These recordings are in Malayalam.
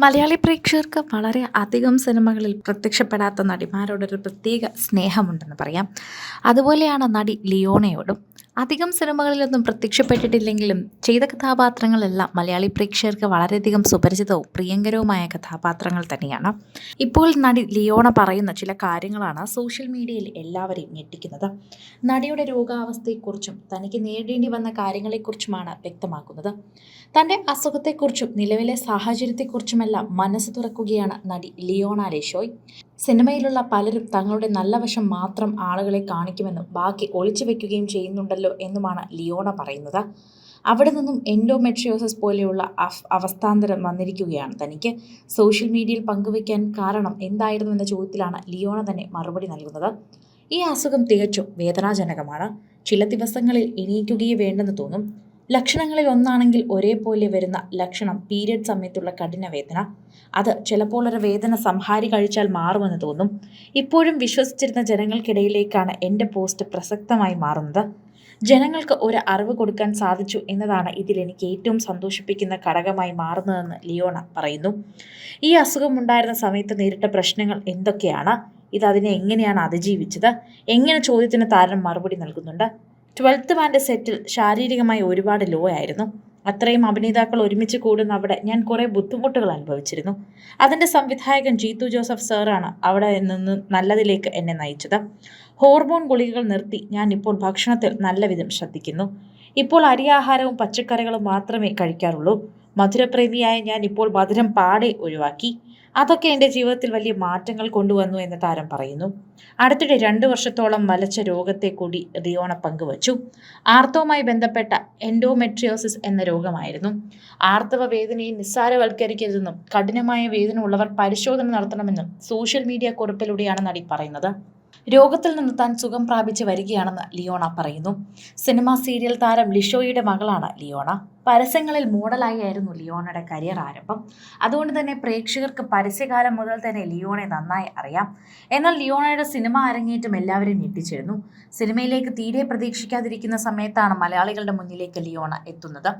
മലയാളി പ്രേക്ഷകർക്ക് വളരെ അധികം സിനിമകളിൽ പ്രത്യക്ഷപ്പെടാത്ത നടിമാരോടൊരു പ്രത്യേക സ്നേഹമുണ്ടെന്ന് പറയാം. അതുപോലെയാണ് നടി ലിയോണയോടും അധികം സിനിമകളിലൊന്നും പ്രത്യക്ഷപ്പെട്ടിട്ടില്ലെങ്കിലും ചെയ്ത കഥാപാത്രങ്ങളെല്ലാം മലയാളി പ്രേക്ഷകർക്ക് വളരെയധികം സുപരിചിതവും പ്രിയങ്കരവുമായ കഥാപാത്രങ്ങൾ തന്നെയാണ്. ഇപ്പോൾ നടി ലിയോണ പറയുന്ന ചില കാര്യങ്ങളാണ് സോഷ്യൽ മീഡിയയിൽ എല്ലാവരെയും ഞെട്ടിക്കുന്നത്. നടിയുടെ രോഗാവസ്ഥയെക്കുറിച്ചും തനിക്ക് നേരിടേണ്ടി വന്ന കാര്യങ്ങളെക്കുറിച്ചുമാണ് വ്യക്തമാക്കുന്നത്. തന്റെ അസുഖത്തെക്കുറിച്ചും നിലവിലെ സാഹചര്യത്തെക്കുറിച്ചുമെല്ലാം മനസ്സ് തുറക്കുകയാണ് നടി ലിയോണ ലെഷോയ് സിനിമയിലുള്ള പലരും തങ്ങളുടെ നല്ല വശം മാത്രം ആളുകളെ കാണിക്കുമെന്നും ബാക്കി ഒളിച്ചു വെക്കുകയും ചെയ്യുന്നുണ്ടല്ലോ എന്നുമാണ് ലിയോണ പറയുന്നത്. അവിടെ നിന്നും എൻഡോമെട്രിയോസിസ് പോലെയുള്ള അവസ്ഥാന്തരം വന്നിരിക്കുകയാണ് തനിക്ക്. സോഷ്യൽ മീഡിയയിൽ പങ്കുവയ്ക്കാൻ കാരണം എന്തായിരുന്നു എന്ന ചോദ്യത്തിലാണ് ലിയോണ തന്നെ മറുപടി നൽകുന്നത്. ഈ അസുഖം തികച്ചും വേദനാജനകമാണ്. ചില ദിവസങ്ങളിൽ എണീക്കുകയേ വേണ്ടെന്ന് തോന്നും. ലക്ഷണങ്ങളിൽ ഒന്നാണെങ്കിൽ ഒരേപോലെ വരുന്ന ലക്ഷണം പീരിയഡ് സമയത്തുള്ള കഠിന വേദന. അത് ചിലപ്പോൾ ഒരു വേദന സംഹാരി കഴിച്ചാൽ മാറുമെന്ന് തോന്നും. ഇപ്പോഴും വിശ്വസിച്ചിരുന്ന ജനങ്ങൾക്കിടയിലേക്കാണ് എന്റെ പോസ്റ്റ് പ്രസക്തമായി മാറുന്നത്. ജനങ്ങൾക്ക് ഒരു അറിവ് കൊടുക്കാൻ സാധിച്ചു എന്നതാണ് ഇതിൽ എനിക്ക് ഏറ്റവും സന്തോഷിപ്പിക്കുന്ന ഘടകമായി മാറുന്നതെന്ന് ലിയോണ പറയുന്നു. ഈ അസുഖമുണ്ടായിരുന്ന സമയത്ത് നേരിട്ട പ്രശ്നങ്ങൾ എന്തൊക്കെയാണ്? ഇത് അതിനെ എങ്ങനെയാണ് അതിജീവിച്ചത്? എങ്ങനെ ചോദ്യത്തിന് താരം മറുപടി നൽകുന്നുണ്ട്? ട്വൽത്ത് മാന്റെ സെറ്റിൽ ശാരീരികമായി ഒരുപാട് ലോ ആയിരുന്നു. അത്രയും അഭിനേതാക്കൾ ഒരുമിച്ച് കൂടുന്ന അവിടെ ഞാൻ കുറേ ബുദ്ധിമുട്ടുകൾ അനുഭവിച്ചിരുന്നു. അതിന്റെ സംവിധായകൻ ജീത്തു ജോസഫ് സാറാണ് അവിടെ നിന്ന് നല്ലതിലേക്ക് എന്നെ നയിച്ചത്. ഹോർമോൺ ഗുളികകൾ നിർത്തി ഞാൻ ഇപ്പോൾ ഭക്ഷണത്തിൽ നല്ലവിധം ശ്രദ്ധിക്കുന്നു. ഇപ്പോൾ അരിയാഹാരവും പച്ചക്കറികളും മാത്രമേ കഴിക്കാറുള്ളൂ. മധുരപ്രേമിയായ ഞാൻ ഇപ്പോൾ മധുരം പാടെ ഒഴിവാക്കി. അതൊക്കെ എന്റെ ജീവിതത്തിൽ വലിയ മാറ്റങ്ങൾ കൊണ്ടുവന്നു എന്ന് താരം പറയുന്നു. അടുത്തിടെ രണ്ടു വർഷത്തോളം വലച്ച രോഗത്തെ കൂടി റിയോണ പങ്കുവച്ചു. ആർത്തവുമായി ബന്ധപ്പെട്ട എൻഡോമെട്രിയോസിസ് എന്ന രോഗമായിരുന്നു. ആർത്തവ വേദനയെ നിസ്സാരവൽക്കരിക്കരുതെന്നും കഠിനമായ വേദന ഉള്ളവർ പരിശോധന നടത്തണമെന്നും സോഷ്യൽ മീഡിയ കുറിപ്പിലൂടെയാണ് നടി പറയുന്നത്. രോഗത്തിൽ നിന്ന് താൻ സുഖം പ്രാപിച്ച് വരികയാണെന്ന് ലിയോണ പറയുന്നു. സിനിമ സീരിയൽ താരം ലിഷോയുടെ മകളാണ് ലിയോണ. പരസ്യങ്ങളിൽ മോഡലായി ആയിരുന്നു ലിയോണയുടെ കരിയർ ആരംഭം. അതുകൊണ്ട് തന്നെ പ്രേക്ഷകർക്ക് പരസ്യകാലം മുതൽ തന്നെ ലിയോണെ നന്നായി അറിയാം. എന്നാൽ ലിയോണയുടെ സിനിമ അരങ്ങേറ്റം എല്ലാവരെയും ഞെട്ടിച്ചിരുന്നു. സിനിമയിലേക്ക് തീരെ പ്രതീക്ഷിക്കാതിരിക്കുന്ന സമയത്താണ് മലയാളികളുടെ മുന്നിലേക്ക് ലിയോണ എത്തുന്നത്.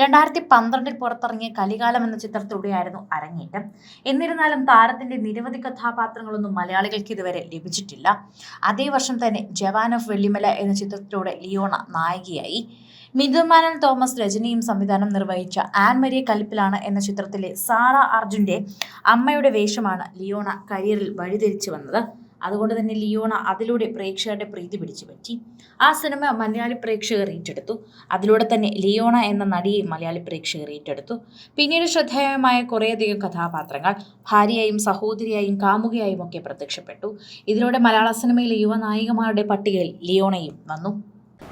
രണ്ടായിരത്തി പന്ത്രണ്ടിൽ പുറത്തിറങ്ങിയ കലികാലം എന്ന ചിത്രത്തിലൂടെയായിരുന്നു അരങ്ങേറ്റം. എന്നിരുന്നാലും താരത്തിന്റെ നിരവധി കഥാപാത്രങ്ങളൊന്നും മലയാളികൾക്ക് ഇതുവരെ ലഭിച്ചിട്ടില്ല. അതേ വർഷം തന്നെ ജവാൻ ഓഫ് വെള്ളിമല എന്ന ചിത്രത്തിലൂടെ ലിയോണ നായികയായി. മിഥുമാനൻ തോമസ് രചനയും സംവിധാനം നിർവഹിച്ച ആൻ മരിയ കലിപ്പിലാണ് എന്ന ചിത്രത്തിലെ സാറ അർജുന്റെ അമ്മയുടെ വേഷമാണ് ലിയോണ കരിയറിൽ വഴിതിരിച്ചു വന്നത്. അതുകൊണ്ട് തന്നെ ലിയോണ അതിലൂടെ പ്രേക്ഷകരുടെ പ്രീതി പിടിച്ചു പറ്റി. ആ സിനിമ മലയാളി പ്രേക്ഷകർ ഏറ്റെടുത്തു. അതിലൂടെ തന്നെ ലിയോണ എന്ന നടിയെ മലയാളി പ്രേക്ഷകർ ഏറ്റെടുത്തു. പിന്നീട് ശ്രദ്ധേയമായ കുറേയധികം കഥാപാത്രങ്ങൾ ഭാര്യയായും സഹോദരിയായും കാമുകയായും ഒക്കെ പ്രത്യക്ഷപ്പെട്ടു. ഇതിലൂടെ മലയാള സിനിമയിലെ യുവനായികമാരുടെ പട്ടികയിൽ ലിയോണയും വന്നു.